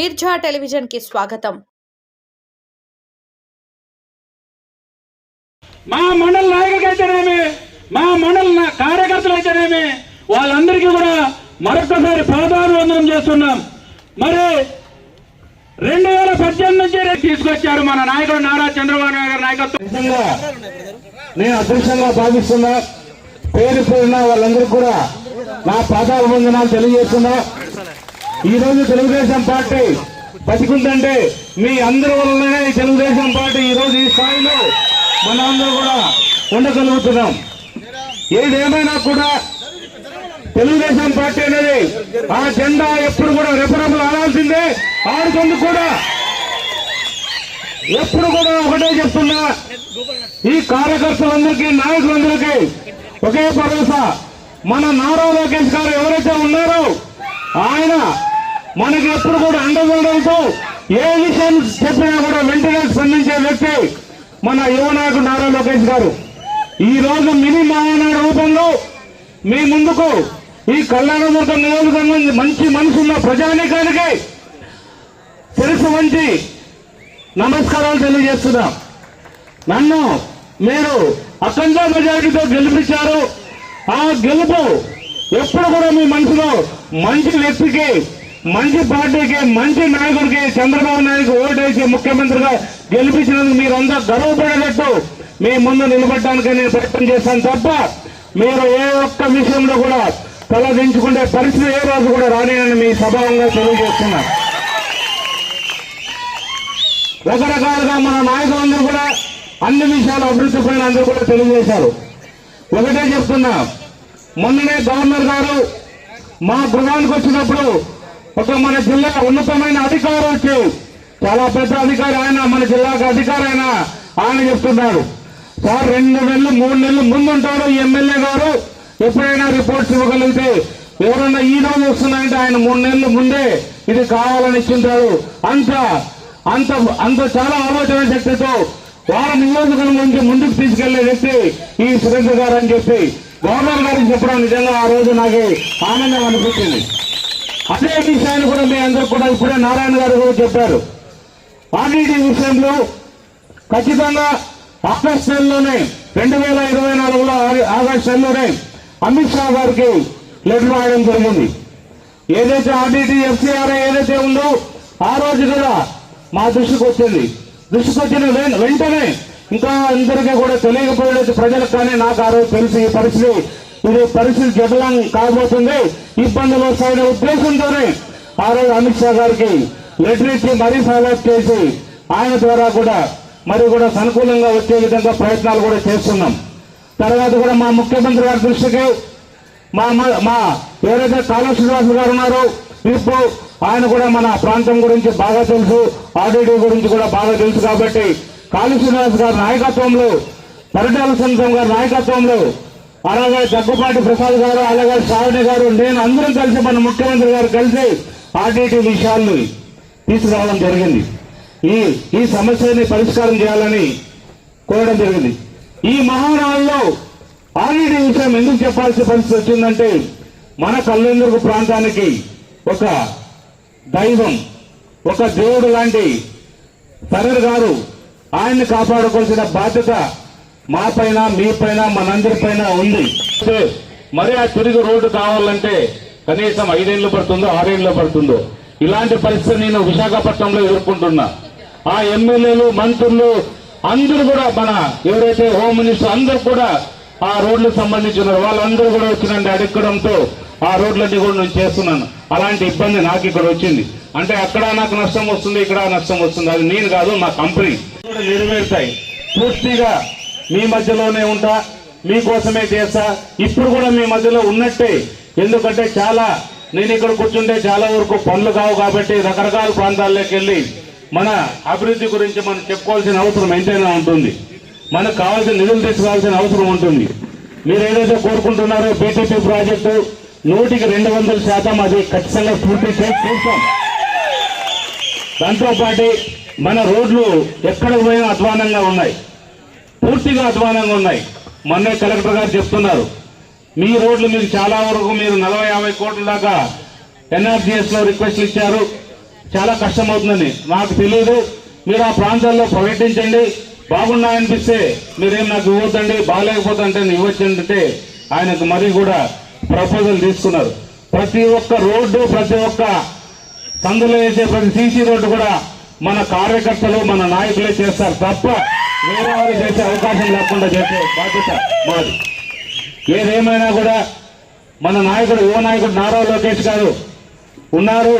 మీర్జా టెలివిజన్కి స్వాగతం. మా మండల నాయకులకి అయితేనేమి మా మండల కార్యకర్తలు అయితేనేమి వాళ్ళందరికీ కూడా మరొకసారి పాదాభివందనం చేస్తున్నాం. మరి రెండు వేల పద్దెనిమిది నుంచి రేపు తీసుకొచ్చారు మన నాయకుడు నారా చంద్రబాబు నాయుడు గారి నాయకత్వం. నిజంగా నేను అదృష్టంగా భావిస్తున్నా పేరు పేరున వాళ్ళందరికీ కూడా నా పాదాభివందనాలు తెలియజేస్తున్నా. ఈ రోజు తెలుగుదేశం పార్టీ బతికుందంటే మీ అందరి వల్లనే తెలుగుదేశం పార్టీ ఈరోజు ఈ స్థాయిలో మన అందరూ కూడా ఉండగలుగుతున్నాం. ఏదేమైనా కూడా తెలుగుదేశం పార్టీ అనేది ఆ జెండా ఎప్పుడు కూడా రెపరెపలు ఆడాల్సిందే. ఆడుతుంది కూడా ఎప్పుడు కూడా ఒకటే చెప్తున్నా ఈ కార్యకర్తలందరికీ నాయకులందరికీ ఒకే భరోసా. మన నారా లోకేష్ గారు ఎవరైతే ఉన్నారో ఆయన మనకి ఎప్పుడు కూడా అండదండలతో ఏ విషయం చెప్పినా కూడా వెంటనే స్పందించే వ్యక్తి మన యువ నాయకుడు నారా లోకేష్ గారు. ఈ రోజు మినీ మహానాడు రూపంలో మీ ముందుకు ఈ కళ్యాణదుర్గం నియోజకవర్గం మంచి మనసున్న ప్రజానీకానికి తెలుసు మంచి నమస్కారాలు తెలియజేస్తున్నా. నన్ను మీరు అఖండ మెజారిటీతో గెలిపించారు. ఆ గెలుపు ఎప్పుడు కూడా మీ మనసులో మంచి వ్యక్తికి మంచి పార్టీకి మంచి నాయకుడికి చంద్రబాబు నాయుడు ఓటేసి ముఖ్యమంత్రిగా గెలిపించినందుకు మీరంతా గర్వపడేటట్టు మీ ముందు నిలబడడానికి నేను ప్రయత్నం చేశాను తప్ప మీరు ఏ ఒక్క విషయంలో కూడా తలదించుకునే పరిస్థితి ఏ రోజు కూడా రానియని మీ స్వభావంగా తెలియజేస్తున్నా రకరకాలుగా మన నాయకులందరూ కూడా అన్ని విషయాలు అభివృద్ధి పైన అందరూ కూడా తెలియజేశారు. ఒకటే చెప్తున్నా మొన్ననే గవర్నర్ గారు మా గృహానికి వచ్చినప్పుడు ఒక మన జిల్లా ఉన్నతమైన అధికారి చాలా పెద్ద అధికారి ఆయన మన జిల్లాకు అధికారి ఆయన ఆయన చెప్తున్నాడు సార్ రెండు నెలలు మూడు నెలలు ముందుంటాడు ఎమ్మెల్యే గారు. ఎప్పుడైనా రిపోర్ట్స్ ఇవ్వగలిగితే ఎవరన్నా ఈ రోజు వస్తున్నాయంటే ఆయన మూడు నెలలు ముందే ఇది కావాలని ఇచ్చింటాడు. అంత అంత అంత చాలా ఆలోచన శక్తితో వారి నియోజకవర్గం నుంచి ముందుకు తీసుకెళ్ళే వ్యక్తి ఈ సురేంద్ర గారు అని చెప్పి గవర్నర్ గారికి చెప్పడం నిజంగా ఆ రోజు నాకు ఆనందం అనిపించింది. అదే విషయాన్ని కూడా మీ అందరూ కూడా ఇప్పుడే నారాయణ గారు కూడా చెప్పారు. ఆర్డీటీ విషయంలో ఖచ్చితంగా ఆగస్టు నెలలోనే రెండు వేల ఇరవై నాలుగులో ఆగస్టు నెలలోనే అమిత్ షా గారికి లెటర్ రాయడం జరిగింది. ఏదైతే ఆర్డీటీ ఎఫ్సీఆర్ ఏదైతే ఉందో ఆ రోజు కూడా మా దృష్టికి వచ్చింది. దృష్టికి వచ్చిన వెంటనే ఇంకా అందరికీ కూడా తెలియకపోయేది ప్రజలకు కానీ నాకు ఆ రోజు తెలిసి పరిస్థితి ఇది పరిస్థితి జటలం కాబోతుంది. ఇబ్బందులు వస్తాయనే ఉద్దేశంతోనే ఆ రోజు అమిత్ షా గారికి లెటర్ ఇచ్చి మరీ ఫాలోఅప్ చేసి ఆయన ద్వారా కూడా మరి కూడా అనుకూలంగా వచ్చే విధంగా ప్రయత్నాలు కూడా చేస్తున్నాం. తర్వాత కూడా మా ముఖ్యమంత్రి గారి దృష్టికి మా మా- మా ఎవరైతే కాళా శ్రీనివాస్ గారు ఉన్నారో ఇప్పుడు ఆయన కూడా మన ప్రాంతం గురించి బాగా తెలుసు ఆర్డీడీ గురించి కూడా బాగా తెలుసు కాబట్టి కాళీ శ్రీనివాస్ గారి నాయకత్వంలో పరిటాల సంఘం గారి నాయకత్వంలో అలాగే దగ్గుపాటి ప్రసాద్ గారు అలాగే శ్రావణి గారు నేను అందరం కలిసి మన ముఖ్యమంత్రి గారు కలిసి ఆర్డీటీ విషయాల్ని తీసుకురావడం జరిగింది. ఈ ఈ సమస్యని పరిష్కారం చేయాలని కోరడం జరిగింది. ఈ మహానాడులో ఆర్ఈడి విషయం ఎందుకు చెప్పాల్సిన పరిస్థితి వచ్చిందంటే మన కల్లెందుకు ప్రాంతానికి ఒక దైవం ఒక దేవుడు లాంటి సరర్ గారు ఆయన్ని కాపాడుకోవాల్సిన బాధ్యత మా పైన మీ పైన మనందరి పైన ఉంది మరి ఆ తిరిగి రోడ్డు కావాలంటే కనీసం ఐదేళ్ళు పడుతుందో ఆరేళ్ళు పడుతుందో ఇలాంటి పరిస్థితి నేను విశాఖపట్నంలో ఎదుర్కొంటున్నా. ఆ ఎమ్మెల్యేలు మంత్రులు అందరూ కూడా మన ఎవరైతే హోమ్ మినిస్టర్ అందరూ కూడా ఆ రోడ్లకు సంబంధించిన వాళ్ళందరూ కూడా వచ్చినండి అడగడంతో ఆ రోడ్లన్నీ కూడా నేను చేస్తున్నాను. అలాంటి ఇబ్బంది నాకు ఇక్కడ వచ్చింది. అంటే అక్కడ నాకు నష్టం వస్తుంది ఇక్కడ నష్టం వస్తుంది. అది నేను కాదు మా కంపెనీ. కూడా నెరవేరుతాయి. పూర్తిగా మీ మధ్యలోనే ఉంటా మీకోసమే చేస్తా. ఇప్పుడు కూడా మీ మధ్యలో ఉన్నట్టే. ఎందుకంటే చాలా నేను ఇక్కడ కూర్చుంటే చాలా వరకు పనులు కావు కాబట్టి రకరకాల ప్రాంతాల్లోకి వెళ్ళి మన అభివృద్ధి గురించి మనం చెప్పుకోవాల్సిన అవసరం ఎంతైనా ఉంటుంది. మనకు కావాల్సిన నిధులు తీసుకోవాల్సిన అవసరం ఉంటుంది. మీరు ఏదైతే కోరుకుంటున్నారో బీటీపీ ప్రాజెక్టు నూటికి రెండు వందల శాతం అది ఖచ్చితంగా పూర్తి చేస్తాం. చూస్తాం మన రోడ్లు ఎక్కడ పోయినా అధ్వానంగా ఉన్నాయి. పూర్తిగా అధ్వానంగా ఉన్నాయి. మొన్నే కలెక్టర్ గారు చెప్తున్నారు. మీ రోడ్లు మీకు చాలా వరకు మీరు నలభై యాభై కోట్ల దాకా ఎన్ఆర్జీఎస్లో రిక్వెస్ట్లు ఇచ్చారు. చాలా కష్టమవుతుందని నాకు తెలియదు మీరు ఆ ప్రాంతాల్లో పర్యటించండి. బాగున్నాయనిపిస్తే మీరేం నాకు ఇవ్వద్దండి బాగాలేకపోతుంటే ఇవ్వచ్చంటే ఆయనకు మరీ కూడా ప్రపోజల్ తీసుకున్నారు. ప్రతి ఒక్క రోడ్డు ప్రతి ఒక్క సందులో వేసే ప్రతి సీసీ రోడ్డు కూడా మన కార్యకర్తలు మన నాయకులే చేస్తారు తప్ప వేరే వారు చేసే అవకాశం లేకుండా చేసే బాధ్యత మాది. ఏదేమైనా కూడా మన నాయకుడు యువ నాయకుడు నారా లోకేష్ గారు ఉన్నారు.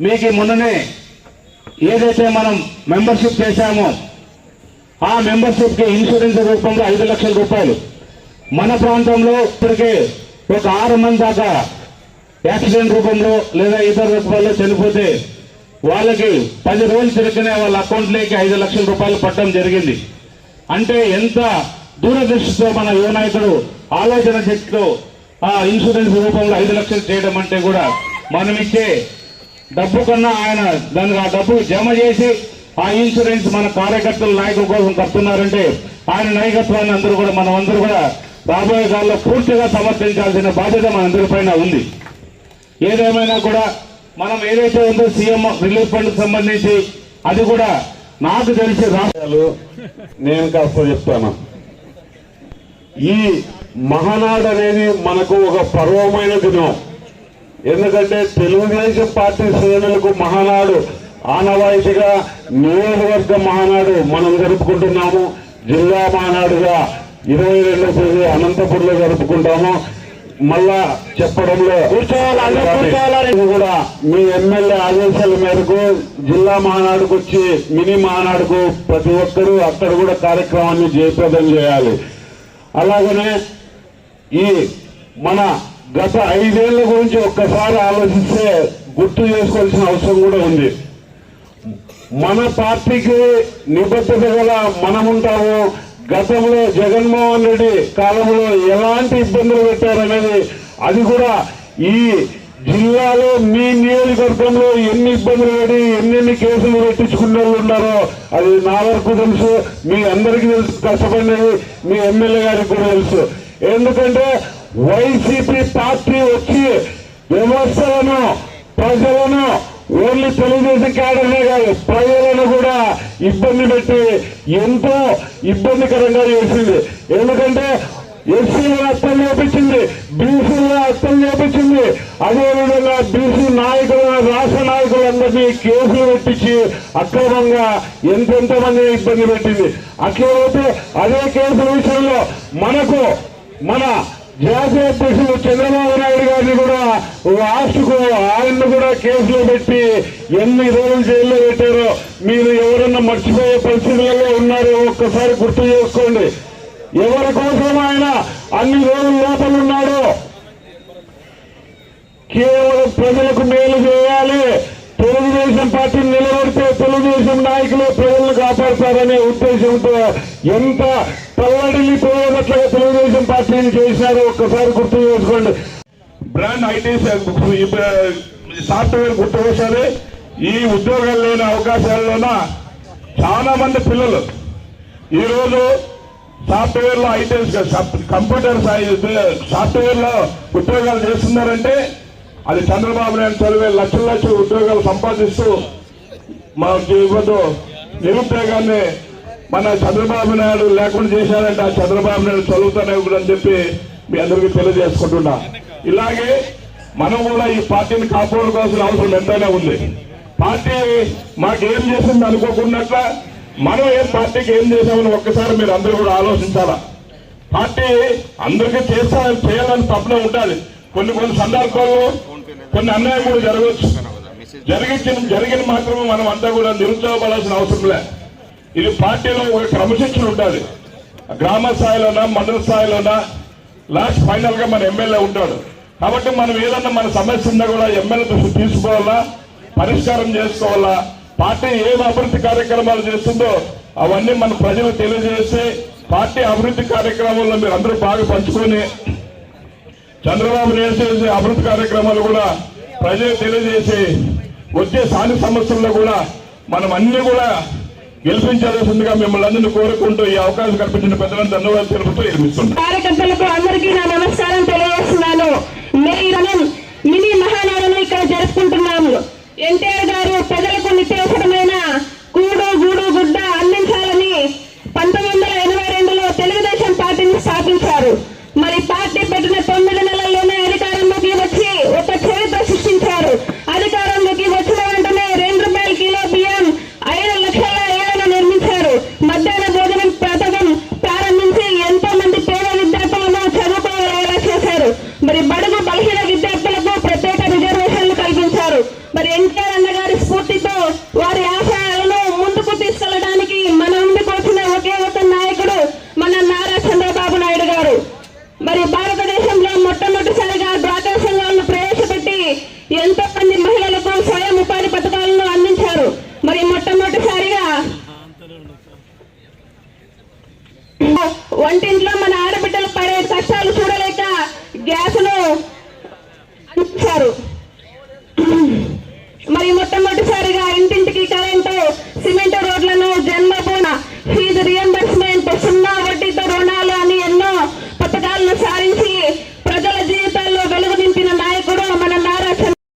మీకు మొన్ననే ఏదైతే మనం మెంబర్షిప్ చేశామో ఆ మెంబర్షిప్కి ఇన్సూరెన్స్ రూపంలో ఐదు లక్షల రూపాయలు. మన ప్రాంతంలో ఇప్పటికే ఒక ఆరు మంది దాకా యాక్సిడెంట్ రూపంలో లేదా ఇతర రూపాల్లో చనిపోతే వాళ్ళకి పది రోజులు తిరిగినే వాళ్ళ అకౌంట్లోకి ఐదు లక్షల రూపాయలు పట్టడం జరిగింది. అంటే ఎంత దూరదృష్టితో మన యువ నాయకుడు ఆలోచన శక్తితో ఆ ఇన్సూరెన్స్ రూపంలో ఐదు లక్షలు చేయడం అంటే కూడా మనం ఇచ్చే డబ్బు కన్నా ఆయన దానికి ఆ డబ్బు జమ చేసి ఆ ఇన్సూరెన్స్ మన కార్యకర్తల నాయకుల కోసం కడుతున్నారంటే ఆయన నాయకత్వాన్ని అందరూ కూడా మనం అందరూ కూడా రాబోయే కాలంలో పూర్తిగా సమర్థించాల్సిన బాధ్యత మనందరిపైన ఉంది. ఏదేమైనా కూడా మనం ఏదైతే ఉందో సీఎం రిలీఫ్ ఫండ్ సంబంధించి అది కూడా నాకు తెలిసే రాష్ట్రాలు నేను కాస్త చెప్తాను? ఈ మహానాడు అనేది మనకు ఒక పర్వమైన దినం. ఎందుకంటే తెలుగుదేశం పార్టీ శ్రేణులకు మహానాడు ఆనవాయితీగా నియోజకవర్గ మహానాడు మనం జరుపుకుంటున్నాము. జిల్లా మహానాడుగా ఇరవై రెండో తేదీ అనంతపురంలో జరుపుకుంటాము. మళ్ళా చెప్పడంలో కూడా మీ ఎమ్మెల్యే ఆదేశాల మేరకు జిల్లా మహానాడుకు వచ్చి మినీ మహానాడుకు ప్రతి ఒక్కరూ అక్కడ కూడా కార్యక్రమాన్ని జయప్రదం చేయాలి. అలాగనే ఈ మన గత ఐదేళ్ళ గురించి ఒక్కసారి ఆలోచిస్తే గుర్తు చేసుకోవాల్సిన అవసరం కూడా ఉంది. మన పార్టీకి నిబద్ధత గల మనముంటాము గతంలో జగన్మోహన్ రెడ్డి కాలంలో ఎలాంటి ఇబ్బందులు పెట్టారనేది అది కూడా ఈ జిల్లాలో మీ నియోజకవర్గంలో ఎన్ని ఇబ్బందులు పడి ఎన్నెన్ని కేసులు పెట్టించుకున్న వాళ్ళు ఉన్నారో అది నా వరకు తెలుసు. మీ అందరికీ తెలుసు. కష్టపడినది మీ ఎమ్మెల్యే గారికి కూడా తెలుసు. ఎందుకంటే వైసీపీ పార్టీ వచ్చి వ్యవస్థలను ప్రజలను ఓన్లీ తెలుగుదేశం క్యాడర్నే కాదు ప్రజలను కూడా ఇబ్బంది పెట్టి ఎంతో ఇబ్బందికరంగా చేసింది. ఎందుకంటే ఎస్సీలను అర్థం చేపించింది బీసీలను అర్థం చేపించింది అదేవిధంగా బీసీ నాయకులు రాష్ట్ర నాయకులందరినీ కేసులు పెట్టించి అక్రమంగా ఎంతెంత మందిని ఇబ్బంది పెట్టింది. అట్లయితే అదే కేసుల విషయంలో మనకు మన జాతీయ అధ్యక్షుడు చంద్రబాబు నాయుడు గారిని కూడా లాస్ట్కు ఆయన్ను కూడా కేసులో పెట్టి ఎన్ని రోజులు జైల్లో పెట్టారో మీరు ఎవరన్నా మర్చిపోయే పరిస్థితులలో ఉన్నారో ఒక్కసారి గుర్తు చేసుకోండి. ఎవరి కోసం ఆయన అన్ని రోజుల లోపల ఉన్నాడో కేవలం ప్రజలకు మేలు చేయాలి. తెలుగుదేశం పార్టీ నిలబడితే తెలుగుదేశం నాయకులు ప్రజలను కాపాడతారనే ఉద్దేశంతో ఎంత తల్లడిల్లిపోయినట్లుగా తెలుగుదేశం పార్టీని చేశారో ఒక్కసారి గుర్తు చేసుకోండి. బ్రాండ్ ఐటీ సాఫ్ట్వేర్ గుర్తుకొచ్చారు ఈ ఉద్యోగాలు లేని అవకాశాల్లోన చాలా మంది పిల్లలు. ఈరోజు సాఫ్ట్వేర్లో ఐటీ కంప్యూటర్ సాఫ్ట్వేర్లో ఉద్యోగాలు చేస్తున్నారంటే అది చంద్రబాబు నాయుడు చదివే లక్షల లక్షల ఉద్యోగాలు సంపాదిస్తూ మా ఇవ్వదు. నిరుద్యోగాన్ని మన చంద్రబాబు నాయుడు లేకుండా చేశారంటే ఆ చంద్రబాబు నాయుడు చదువుతానే అని చెప్పి మీ అందరికీ తెలియజేసుకుంటున్నా. ఇలాగే మనం కూడా ఈ పార్టీని కాపాడుకోవాల్సిన అవసరం ఎంతైనా ఉంది. పార్టీ మాకేం చేసింది అనుకోకున్నట్ల మనం ఏం పార్టీకి ఏం చేసామని ఒక్కసారి మీరు అందరూ కూడా ఆలోచించాలా? పార్టీ అందరికీ చేస్తా చేయాలని తప్పనే ఉండాలి. కొన్ని కొన్ని సందర్భాల్లో కొన్ని అన్యాయం కూడా జరగవచ్చు. జరిగించిన జరిగిన మాత్రమే మనం అంతా కూడా నిరుత్సాహపడాల్సిన అవసరం లే. ఇది పార్టీలో ఒక క్రమశిక్షణ ఉండాలి. గ్రామ స్థాయిలోనా మండల స్థాయిలోనా? లాస్ట్ ఫైనల్గా మన ఎమ్మెల్యే ఉంటాడు. కాబట్టి మనం ఏదన్నా మన సమస్య ఉన్నా కూడా ఎమ్మెల్యే దృష్టి తీసుకోవాలా? పరిష్కారం చేసుకోవాలా? పార్టీ ఏం అభివృద్ధి కార్యక్రమాలు చేస్తుందో అవన్నీ మన ప్రజలు తెలియజేసి పార్టీ అభివృద్ధి కార్యక్రమాల్లో మీరు అందరూ బాగా పంచుకొని చంద్రబాబు నాయుడు చేసే అభివృద్ధి కార్యక్రమాలు కూడా ప్రజలు తెలియజేసి వచ్చే స్థానిక సమస్యల్లో కూడా మనం అన్ని కూడా గెలిపించాల్సిందిగా మిమ్మల్ని అందరినీ కోరుకుంటూ ఈ అవకాశం కల్పించిన పెద్దలను ధన్యవాదాలు తెలుపుతూ నిర్మిస్తున్నాను కార్యకర్తలకు అందరికీ నా నమస్కారం తెలియజేస్తున్నాను. మినీ మహానాడును ఎన్టీఆర్ గారు ప్రజలకు నిత్యవసరమైన వారి ఆశయాలను ముందుకు తీసుకెళ్ళడానికి మన నుండి వచ్చిన ఒకే ఒక నాయకుడు మన నారా చంద్రబాబు నాయుడు గారు. మరి భారతదేశంలో మొట్టమొదటిసారిగా డ్వాకా సంఘాలను ప్రవేశపెట్టి ఎంతో మంది మహిళలకు స్వయం ఉపాధి పథకాలను అందించారు. మరి మొట్టమొదటిసారిగా వంటింట్లో మన ఆడబిడ్డలు పడే కష్టాలు చూడలేక గ్యాస్ను అందించారు. మరి మొట్టమొదటి serían